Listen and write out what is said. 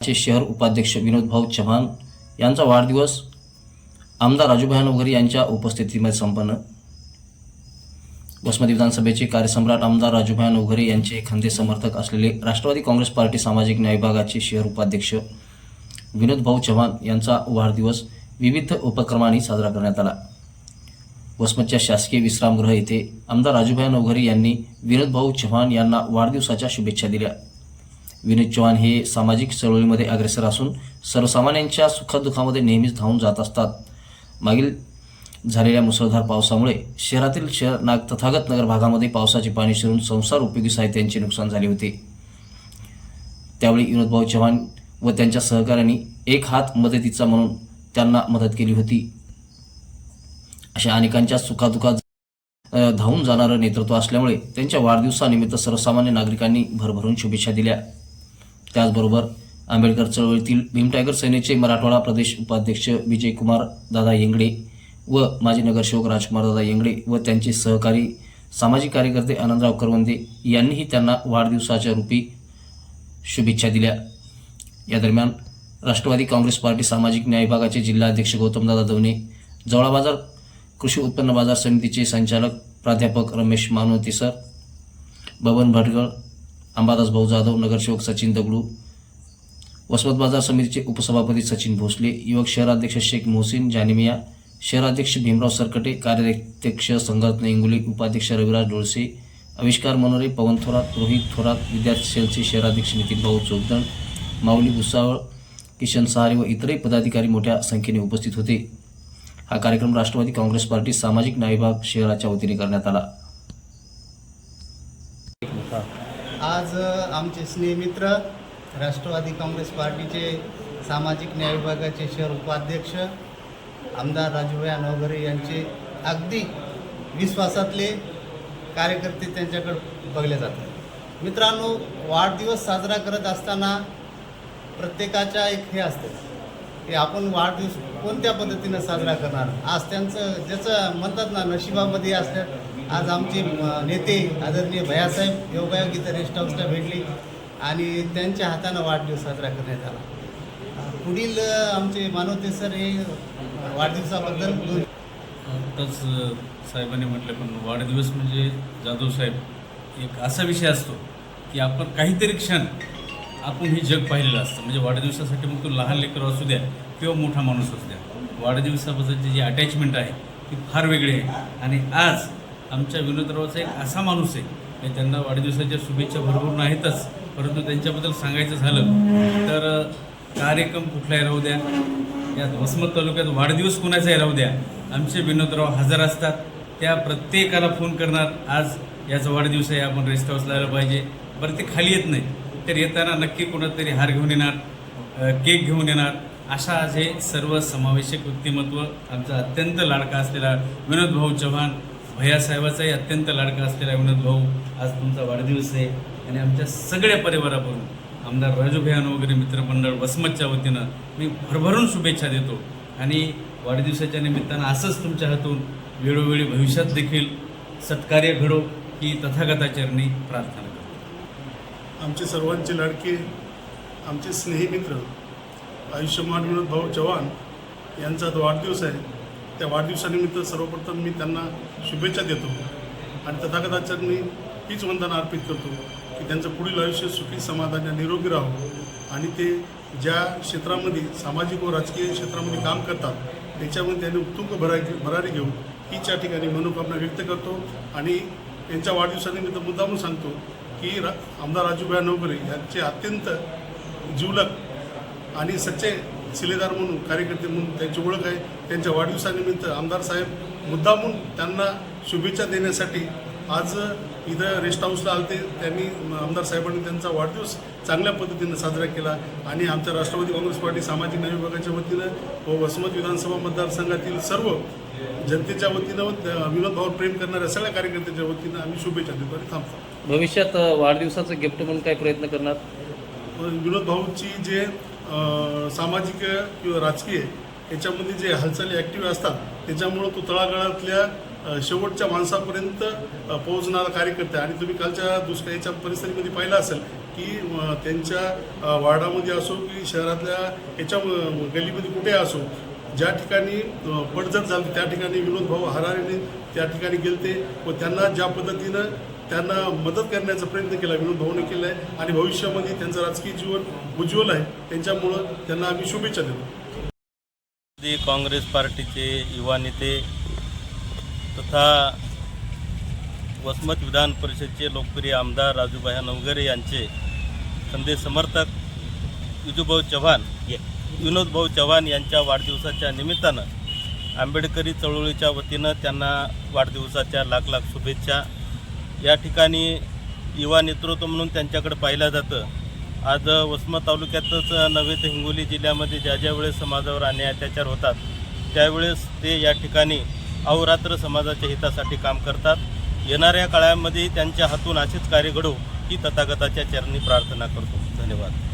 चे शहर उपाध्यक्ष विनोद भाऊ चव्हाण यांचा वाढदिवस आमदार राजूभाई नवघरे यांच्या उपस्थितीमध्ये संपन्न. वसमती विधानसभेचे कार्यसम्राट आमदार राजूभाई नवघरे यांचे खंदे समर्थक असलेले राष्ट्रवादी काँग्रेस पार्टी सामाजिक न्याय विभागाचे शहर उपाध्यक्ष विनोद भाऊ चव्हाण यांचा वाढदिवस विविध उपक्रमांनी साजरा करण्यात आला. वसमतच्या शासकीय विश्रामगृह येथे आमदार राजूभाई नवघरे यांनी विनोद भाऊ चव्हाण यांना वाढदिवसाच्या शुभेच्छा दिल्या. विनोद चव्हाण हे सामाजिक चळवळीमध्ये अग्रेसर असून सर्वसामान्यांच्या सुखदुःखामध्ये नेहमीच धावून जात असतात. मागील झालेल्या मुसळधार पावसामुळे शहरातील शहर नाग तथागत नगर भागामध्ये पावसाचे पाणी शिरून संसार उपयोगी साहित्यांचे नुकसान झाले होते. त्यावेळी विनोदभाऊ चव्हाण व त्यांच्या सहकाऱ्यांनी एक हात मदतीचा म्हणून त्यांना मदत केली होती. अशा अनेकांच्या सुखादुखात धावून जाणारं नेतृत्व असल्यामुळे त्यांच्या वाढदिवसानिमित्त सर्वसामान्य नागरिकांनी भरभरून शुभेच्छा दिल्या. त्याचबरोबर आंबेडकर चळवळीतील भीम टायगर सेनेचे मराठवाडा प्रदेश उपाध्यक्ष विजयकुमार दादा येंगडे व माजी नगरसेवक राजकुमार दादा येंगडे व त्यांचे सहकारी सामाजिक कार्यकर्ते आनंदराव करवंदे यांनीही त्यांना वाढदिवसाच्या रूपी शुभेच्छा दिल्या. या दरम्यान राष्ट्रवादी काँग्रेस पार्टी सामाजिक न्याय विभागाचे जिल्हाध्यक्ष गौतमदादा दवणे जवळा बाजार कृषी उत्पन्न बाजार समितीचे संचालक प्राध्यापक रमेश मानवती सर बबन भटगळ अंबादास भाऊ जाधव नगरसेवक सचिन दगडू वसमत बाजार समितीचे उपसभापती सचिन भोसले युवक शहराध्यक्ष शेख मोहसिन जानिमिया शहराध्यक्ष भीमराव सरकटे कार्याध्यक्ष संघरत्न इंगुले उपाध्यक्ष रविराज डोळसे आविष्कार मनोरे पवन थोरात रोहित थोरात विद्यार्थी सेलचे शहराध्यक्ष नितीन भाऊ चोगदण माऊली भुसावळ किशन सहारे व इतरही पदाधिकारी मोठ्या संख्येने उपस्थित होते. हा कार्यक्रम राष्ट्रवादी काँग्रेस पार्टी सामाजिक न्याय विभाग शहराच्या वतीने करण्यात आला. आज आमचे स्नेहमित्र राष्ट्रवादी काँग्रेस पार्टीचे सामाजिक न्याय विभागाचे शहर उपाध्यक्ष आमदार राजूभाई नवघरे यांचे अगदी विश्वासातले कार्यकर्ते त्यांच्याकडे बघले जातात. मित्रांनो वाढदिवस साजरा करत असताना प्रत्येकाच्या एक हे असते की आपण वाढदिवस कोणत्या पद्धतीनं साजरा करणार? आज त्यांचं ज्याचं म्हणतात ना नशिबामध्ये असल्या आज आमचे नेते आदरणीय भयासाहेब योगायोग इथं रेस्ट हाऊसला भेटले आणि त्यांच्या हातानं वाढदिवस साजरा करण्यात आला. पुढील आमचे मानवते सर हे वाढदिवसाबद्दल दोन आत्ताच साहेबांनी म्हटलं पण वाढदिवस म्हणजे जाधव साहेब एक असा विषय असतो की आपण काहीतरी क्षण आपण हे जग पाहिलेलं असतं. म्हणजे वाढदिवसासाठी मग तो लहान लेकर असू द्या किंवा मोठा माणूस असू द्या. वाढदिवसाबद्दलची जी अटॅचमेंट आहे ती फार वेगळी आहे. आणि आज आमच्या विनोदरावाचा एक असा माणूस आहे की त्यांना वाढदिवसाच्या शुभेच्छा भरपूर नाहीतच परंतु त्यांच्याबद्दल सांगायचं झालं तर कार्यक्रम कुठलाही राहू द्या यात वसमत तालुक्यात वाढदिवस कोणाचाही राहू द्या आमचे विनोदराव हजर असतात त्या प्रत्येकाला फोन करणार आज याचा वाढदिवस आहे आपण रेस्ट हाऊसला आलं पाहिजे बरं ते खाली येत नाही तर येताना नक्की कोणातरी हार घेऊन येणार केक घेऊन येणार अशा आज हे सर्व समावेशक व्यक्तिमत्व आमचा अत्यंत लाडका असलेला विनोद भाऊ चव्हाण भैयासाहेबाचाही अत्यंत लाडका असलेला विनोद भाऊ. आज तुमचा वाढदिवस आहे. आणि आमच्या सगळ्या परिवाराकडून आमदार राजू भैयान वगैरे मित्रमंडळ वसमतच्या वतीनं मी भरभरून शुभेच्छा देतो. आणि वाढदिवसाच्या निमित्तानं असंच तुमच्या हातून वेळोवेळी भविष्यात देखील सत्कार्य घडो ही तथागताचरणी प्रार्थना करतो. आमचे सर्वांचे लाडके आमचे स्नेही मित्र आयुष्यमान विनोद भाऊ चव्हाण यांचा तो वाढदिवस आहे त्या वाढदिवसानिमित्त सर्वप्रथम मी त्यांना शुभेच्छा देतो. आणि तथागताचरणी हीच वंदना अर्पित करतो की त्यांचं पुढील आयुष्य सुखी समाधानी निरोगी राहो. आणि ते ज्या क्षेत्रामध्ये सामाजिक व राजकीय क्षेत्रामध्ये काम करतात त्याच्यामध्ये त्यांनी उत्तुंग भरा भरारी घेऊन हीच या ठिकाणी मनोकामना व्यक्त करतो. आणि यांच्या वाढदिवसानिमित्त मुद्दामून सांगतो की रा आमदार राजूभाई नवकरे यांचे अत्यंत जीवलक आणि सच्चे शिलेदार म्हणून कार्यकर्ते म्हणून त्यांची ओळख आहे. त्यांच्या वाढदिवसानिमित्त आमदार साहेब मुद्दामून त्यांना शुभेच्छा देण्यासाठी आज इथं रेस्ट हाऊसला आलते. त्यांनी आमदार साहेबांनी त्यांचा वाढदिवस चांगल्या पद्धतीनं साजरा केला आणि आमच्या राष्ट्रवादी काँग्रेस पार्टी सामाजिक न्याय विभागाच्या वतीनं व वसमत विधानसभा मतदारसंघातील सर्व जनतेच्या वतीनं विनोद भाऊ प्रेम करणाऱ्या सगळ्या कार्यकर्त्यांच्या वतीनं आम्ही शुभेच्छा देतो आणि थांबतो. भविष्यात वाढदिवसाचं गिफ्ट म्हणून काय प्रयत्न करणार? विनोद भाऊची जे सामाजिक किंवा राजकीय याच्यामध्ये जे हालचाली ॲक्टिव्ह असतात त्याच्यामुळं तो तळागाळातल्या शेवटच्या माणसापर्यंत पोहोचणारा कार्यकर्ता आणि तुम्ही कालच्या दुष्काळीच्या परिस्थितीमध्ये पाहिलं असेल की त्यांच्या वार्डामध्ये असो की शहरातल्या याच्या गल्लीमध्ये गलीमध्ये कुठे असो ज्या ठिकाणी पडझड झाली त्या ठिकाणी विनोद भाऊ हरारेने त्या ठिकाणी गेलते व त्यांना ज्या पद्धतीनं त्यांना मदत करण्याचा प्रयत्न केला विनोद भाऊने केला आहे आणि भविष्यामध्ये त्यांचं राजकीय जीवन उज्ज्वल आहे. त्यांच्यामुळं त्यांना आम्ही शुभेच्छा देतो. काँग्रेस पार्टीचे युवा नेते तथा वसमत विधान परिषदचे लोकप्रिय आमदार राजूभाई नवगरे यांचे खंदे समर्थक विजूभाऊ चव्हाण विनोदभाऊ चव्हाण यांच्या वाढदिवसाच्या निमित्तानं आंबेडकरी चळवळीच्या वतीनं त्यांना वाढदिवसाच्या लाख लाख शुभेच्छा. या ठिकाणी युवा नेतृत्व म्हणून त्यांच्याकडे पाहिलं जातं. आज वसमत तालुक्यातच नव्हे तर हिंगोली जिल्ह्यामध्ये ज्या ज्या वेळेस समाजावर अन्याय अत्याचार होतात त्यावेळेस ते या ठिकाणी अहोरात्र समाजाच्या हितासाठी काम करतात. येणाऱ्या काळामध्ये त्यांच्या हातून असेच कार्य घडो ही तथागताच्या चरणी प्रार्थना करतो. धन्यवाद.